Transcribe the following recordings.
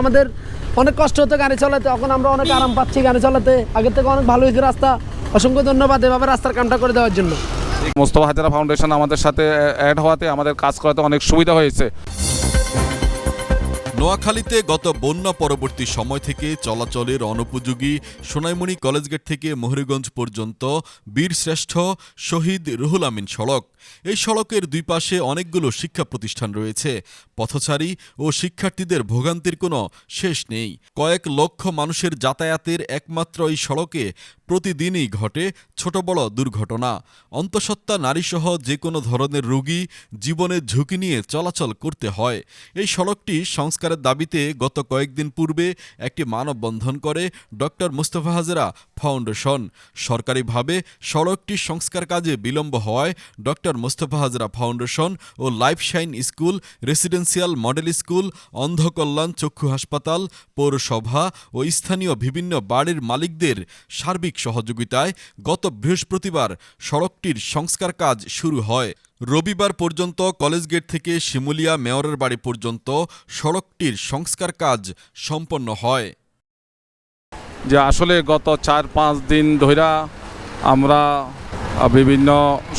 আমাদের অনেক কষ্ট হতো গাড়ি চালাতে, এখন আমরা অনেক আরাম পাচ্ছি গাড়ি চালাতে। আগের থেকে অনেক ভালো হয়েছে রাস্তা। অসংখ্য ধন্যবাদ এভাবে রাস্তার কামটা করে দেওয়ার জন্য। মোস্তফা হাজারা ফাউন্ডেশন আমাদের সাথে অ্যাড হওয়াতে আমাদের কাজ করাতে অনেক সুবিধা হয়েছে। নোয়াখালীতে গত বন্যা পরবর্তী সময় থেকে চলাচলের অনুপযোগী সোনাইমণি কলেজগেট থেকে মহরীগঞ্জ পর্যন্ত বীরশ্রেষ্ঠ শহীদ রুহুল আমিন সড়ক। এই সড়কের দুই পাশে অনেকগুলো শিক্ষা প্রতিষ্ঠান রয়েছে। পথচারী ও শিক্ষার্থীদের ভোগান্তির কোনো শেষ নেই। কয়েক লক্ষ মানুষের যাতায়াতের একমাত্র এই সড়কে প্রতিদিনই ঘটে ছোট বড় দুর্ঘটনা। অন্তঃসত্ত্বা নারীসহ যে কোনো ধরনের রোগী জীবনের ঝুঁকি নিয়ে চলাচল করতে হয়। এই সড়কটি সংস্কারের দাবিতে গত কয়েকদিন পূর্বে একটি মানববন্ধন করে ডক্টর মুস্তফা হাজরা ফাউন্ডেশন। সরকারিভাবে সড়কটি সংস্কার কাজে বিলম্ব হওয়ায় ডক্টর মুস্তফা হাজরা ফাউন্ডেশন ও life shine school, residential model school, অন্ধকল্যাণ চক্ষু হাসপাতাল, পৌরসভা ও স্থানীয় বিভিন্ন বাড়ির মালিকদের সার্বিক সহযোগিতায় গত বৃহস্পতিবার সড়কটির সংস্কার কাজ শুরু হয়। রবিবার পর্যন্ত কলেজ গেট থেকে শিমুলিয়া মেয়রের বাড়ি পর্যন্ত সড়কটির সংস্কার কাজ সম্পন্ন হয়। যে আসলে গত চার পাঁচ দিন ধইরা আমরা বিভিন্ন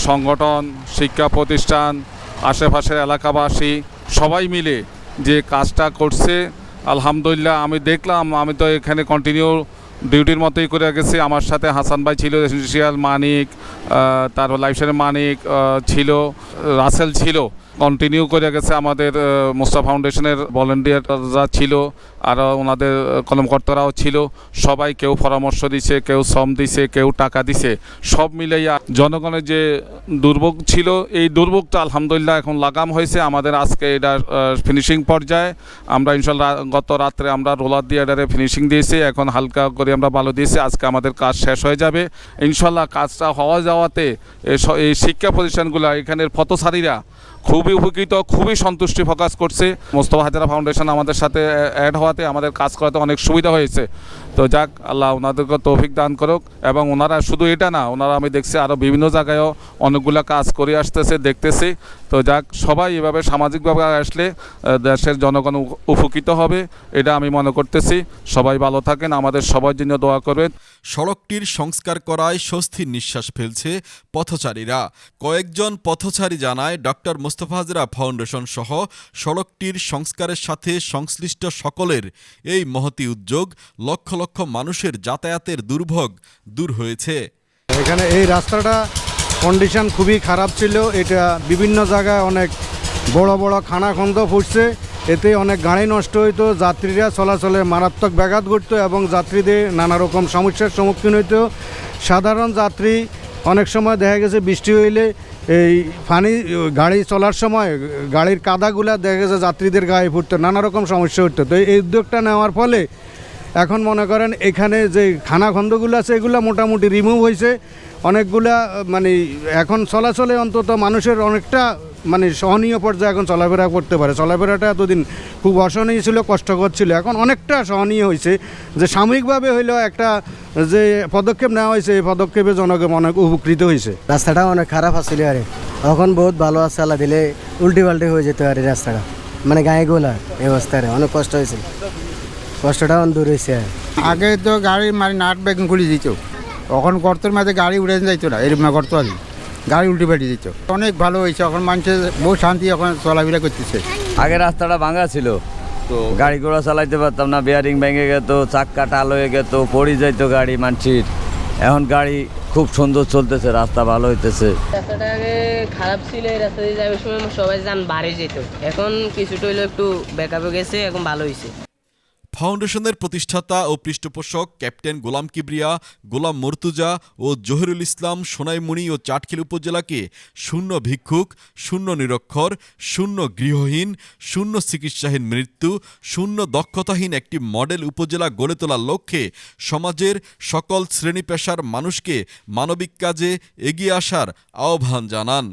সংগঠন, শিক্ষা প্রতিষ্ঠান, আশেপাশের এলাকাবাসী সবাই মিলে যে কাজটা করছে, আলহামদুলিল্লাহ আমি দেখলাম, আমি তো এখানে কন্টিনিউ ডিউটির মতোই করে গেছি। আমার সাথে হাসান ভাই ছিল রেসিডেন্সিয়াল মানিক তারপর লাইফস্টাইলের মানিক ছিল, রাসেল ছিল। কন্টিনিউ করে গেছে আমাদের মোস্তা ফাউন্ডেশনের ভলেন্টিয়াররা ছিল আর ওনাদের আহ, কলমকর্তারাও ছিল। সবাই কেউ পরামর্শ দিছে কেউ শ্রম দিছে কেউ টাকা দিছে। সব মিলাইয়া জনগণের যে দুর্ভোগ ছিল এই দুর্ভোগটা আলহামদুলিল্লাহ এখন লাগাম হয়েছে। আমাদের আজকে এটা ফিনিশিং পর্যায়ে। আমরা ইনশাল্লাহ গত রাত্রে আমরা রোলার দিয়ে এটারে ফিনিশিং দিয়েছি। এখন হালকা করে আমরা ভালো দিয়েছি। আজকে আমাদের কাজ শেষ হয়ে যাবে। ইনশাল্লাহ কাজটা হওয়া যাওয়াতে এই শিক্ষা প্রতিষ্ঠানগুলো এখানের পথচারীরা খুবই উপকৃত, খুবই সন্তুষ্টি প্রকাশ করছে। মোস্তফা হাজারা ফাউন্ডেশন আমাদের সাথে অ্যাড হওয়াতে আমাদের কাজ করাতে অনেক সুবিধা হয়েছে। তো যাক, আল্লাহ ওনাদেরকে তৌফিক দান করুক এবং ওনারা শুধু এটা না, ওনারা আমি দেখছি আরও বিভিন্ন জায়গায়ও অনেকগুলো কাজ করে আসতেছে, দেখতেছি। তো যাক, সবাই এভাবে সামাজিকভাবে আসলে দেশের জনগণ উপকৃত হবে, এটা আমি মনে করতেছি। সবাই ভালো থাকেন, আমাদের সবার জন্য দোয়া করবেন। সড়কটির সংস্কার করায় স্বস্তির নিঃশ্বাস ফেলছে পথচারীরা। কয়েকজন পথচারী জানায়, ডক্টর মোস্তফা হাজরা ফাউন্ডেশন সহ সড়কটির সংস্কারের সাথে সংশ্লিষ্ট সকলের এই মহতি উদ্যোগ লক্ষ লক্ষ মানুষের যাতায়াতের দুর্ভোগ দূর হয়েছে। এখানে এই রাস্তাটা কন্ডিশন খুবই খারাপ ছিল। এটা বিভিন্ন জায়গায় অনেক বড় বড় খানাখন্দ ফুটছে। এতে অনেক গাড়ি নষ্ট হইতো, যাত্রীরা চলাচলে মারাত্মক ব্যাঘাত ঘটত এবং যাত্রীদের নানা রকম সমস্যার সম্মুখীন হইতো। সাধারণ যাত্রী অনেক সময় দেখা গেছে বৃষ্টি হইলে এই ফানি, গাড়ি চলার সময় গাড়ির কাদাগুলা দেখা গেছে যাত্রীদের গায়ে ফুটতো নানা রকম সমস্যা হতো। তো এই উদ্যোগটা নেওয়ার ফলে এখন মনে করেন এখানে যে খানাখন্দগুলো আছে, এগুলো মোটামুটি রিমুভ হয়েছে অনেকগুলা মানে এখন চলাচলে অন্তত মানুষের অনেকটা মানে সহনীয় পর্যায়ে এখন চলাফেরা করতে পারে। চলাফেরাটা এতদিন খুব অসহনীয় ছিল কষ্টকর ছিল। এখন অনেকটা সহনীয় হয়েছে যে সাময়িকভাবে হইলেও একটা যে পদক্ষেপ নেওয়া হয়েছে এই পদক্ষেপে জনগণ অনেক উপকৃত হয়েছে। রাস্তাটা অনেক খারাপ আছিল আরে। এখন বহুত ভালো আছে আল্লাহ দিলে উল্টি পাল্টি হয়ে যেত আর রাস্তাটা। মানে গায়ে গোলা এই অবস্থায় অনেক কষ্ট হয়েছে। কষ্টটা অনেক দূর হয়েছে আর। আগে তো গাড়ি মানে নাট বেগন খুলে দিত। তখন গর্তের মাঝে গাড়ি উড়ে যাইতো না এরকম গর্ত আছে। গাড়ি উল্টে পেটে দিত অনেক ভালো হয়েছে এখন মানুষের বহু শান্তি এখন চলাফেরা করতেছে। আগে রাস্তাটা ভাঙা ছিল তো গাড়ি ঘোড়া চালাইতে পারতাম না বিয়ারিং ভেঙে গেত চাক্কা টাল হয়ে গেত পড়ে যাইতো গাড়ি মানছির এখন গাড়ি খুব সুন্দর চলতেছে রাস্তা ভালো হইতেছে। রাস্তাটা আগে খারাপ ছিল এই রাস্তা দিয়ে যাওয়ার সময় সবাই যান বাড়ি যেত। এখন কিছুটা হইল একটু ব্যাকআপে গেছে এখন ভালো হয়েছে ফাউন্ডেশনের প্রতিষ্ঠাতা ও পৃষ্ঠপোষক ক্যাপ্টেন গোলাম কিবরিয়া, গোলাম মর্তুজা ও জহিরুল ইসলাম সোনাইমুনি ও চাটখিল উপজেলাকে শূন্য ভিক্ষুক, শূন্য নিরক্ষর, শূন্য গৃহহীন, শূন্য চিকিৎসাহীন মৃত্যু, শূন্য দক্ষতাহীন একটি মডেল উপজেলা গড়ে তোলার লক্ষ্যে সমাজের সকল শ্রেণি পেশার মানুষকে মানবিক কাজে এগিয়ে আসার আহ্বান জানান।